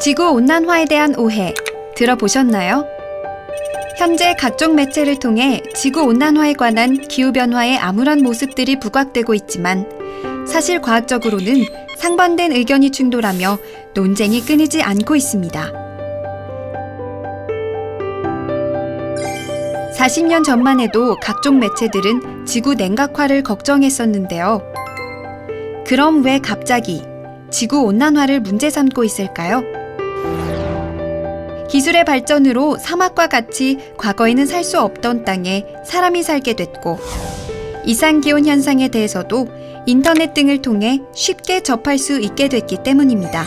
지구 온난화에 대한 오해 들어보셨나요? 현재 각종 매체를 통해 지구 온난화에 관한 기후 변화의 암울한 모습들이 부각되고 있지만 사실 과학적으로는 상반된 의견이 충돌하며 논쟁이 끊이지 않고 있습니다. 40년 전만 해도 각종 매체들은 지구 냉각화를 걱정했었는데요. 그럼 왜 갑자기 지구 온난화를 문제 삼고 있을까요? 기술의 발전으로 사막과 같이 과거에는 살 수 없던 땅에 사람이 살게 됐고 이상 기온 현상에 대해서도 인터넷 등을 통해 쉽게 접할 수 있게 됐기 때문입니다.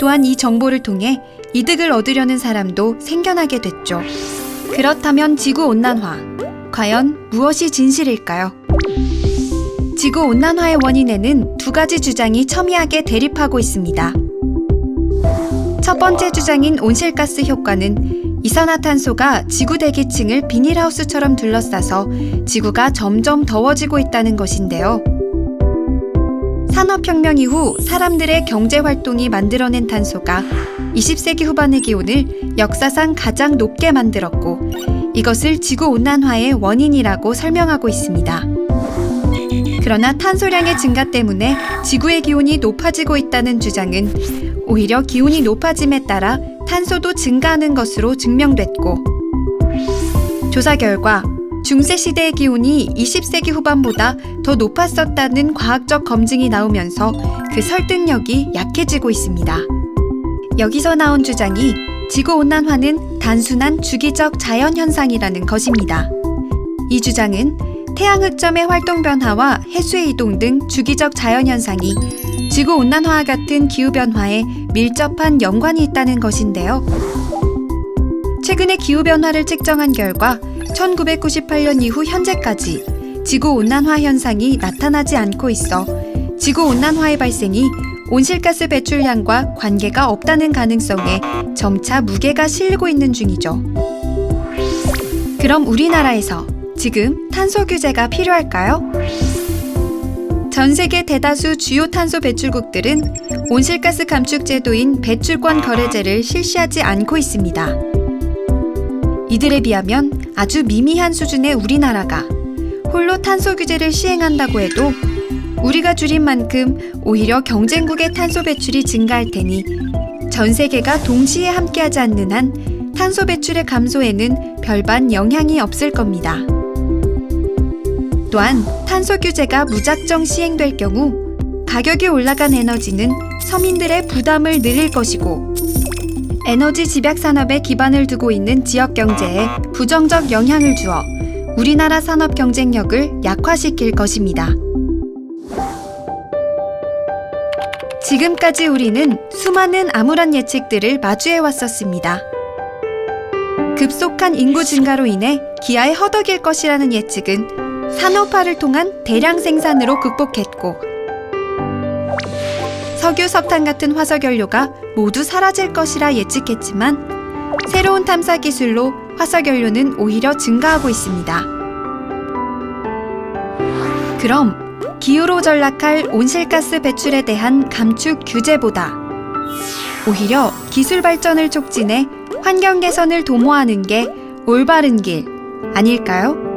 또한 이 정보를 통해 이득을 얻으려는 사람도 생겨나게 됐죠. 그렇다면 지구 온난화 과연 무엇이 진실일까요? 지구 온난화의 원인에는 두 가지 주장이 첨예하게 대립하고 있습니다. 첫 번째 주장인 온실가스 효과는 이산화탄소가 지구 대기층을 비닐하우스처럼 둘러싸서 지구가 점점 더워지고 있다는 것인데요. 산업혁명 이후 사람들의 경제 활동이 만들어낸 탄소가 20세기 후반의 기온을 역사상 가장 높게 만들었고 이것을 지구 온난화의 원인이라고 설명하고 있습니다. 그러나 탄소량의 증가 때문에 지구의 기온이 높아지고 있다는 주장은 오히려 기온이 높아짐에 따라 탄소도 증가하는 것으로 증명됐고 조사 결과 중세 시대의 기온이 20세기 후반보다 더 높았었다는 과학적 검증이 나오면서 그 설득력이 약해지고 있습니다. 여기서 나온 주장이 지구 온난화는 단순한 주기적 자연 현상이라는 것입니다. 이 주장은 태양 흑점의 활동 변화와 해수의 이동 등 주기적 자연 현상이 지구 온난화와 같은 기후 변화에 밀접한 연관이 있다는 것인데요. 최근의 기후 변화를 측정한 결과 1998년 이후 현재까지 지구 온난화 현상이 나타나지 않고 있어 지구 온난화의 발생이 온실가스 배출량과 관계가 없다는 가능성에 점차 무게가 실리고 있는 중이죠. 그럼 우리나라에서 지금 탄소 규제가 필요할까요? 전 세계 대다수 주요 탄소 배출국들은 온실가스 감축 제도인 배출권 거래제를 실시하지 않고 있습니다. 이들에 비하면 아주 미미한 수준의 우리나라가 홀로 탄소 규제를 시행한다고 해도 우리가 줄인 만큼 오히려 경쟁국의 탄소 배출이 증가할 테니 전 세계가 동시에 함께하지 않는 한 탄소 배출의 감소에는 별반 영향이 없을 겁니다. 또한 탄소 규제가 무작정 시행될 경우 가격이 올라간 에너지는 서민들의 부담을 늘릴 것이고 에너지 집약 산업에 기반을 두고 있는 지역 경제에 부정적 영향을 주어 우리나라 산업 경쟁력을 약화시킬 것입니다. 지금까지 우리는 수많은 암울한 예측들을 마주해 왔었습니다. 급속한 인구 증가로 인해 기아에 허덕일 것이라는 예측은 산업화를 통한 대량 생산으로 극복했고 석유, 석탄 같은 화석연료가 모두 사라질 것이라 예측했지만 새로운 탐사 기술로 화석연료는 오히려 증가하고 있습니다. 그럼 기후로 전락할 온실가스 배출에 대한 감축 규제보다 오히려 기술 발전을 촉진해 환경 개선을 도모하는 게 올바른 길 아닐까요?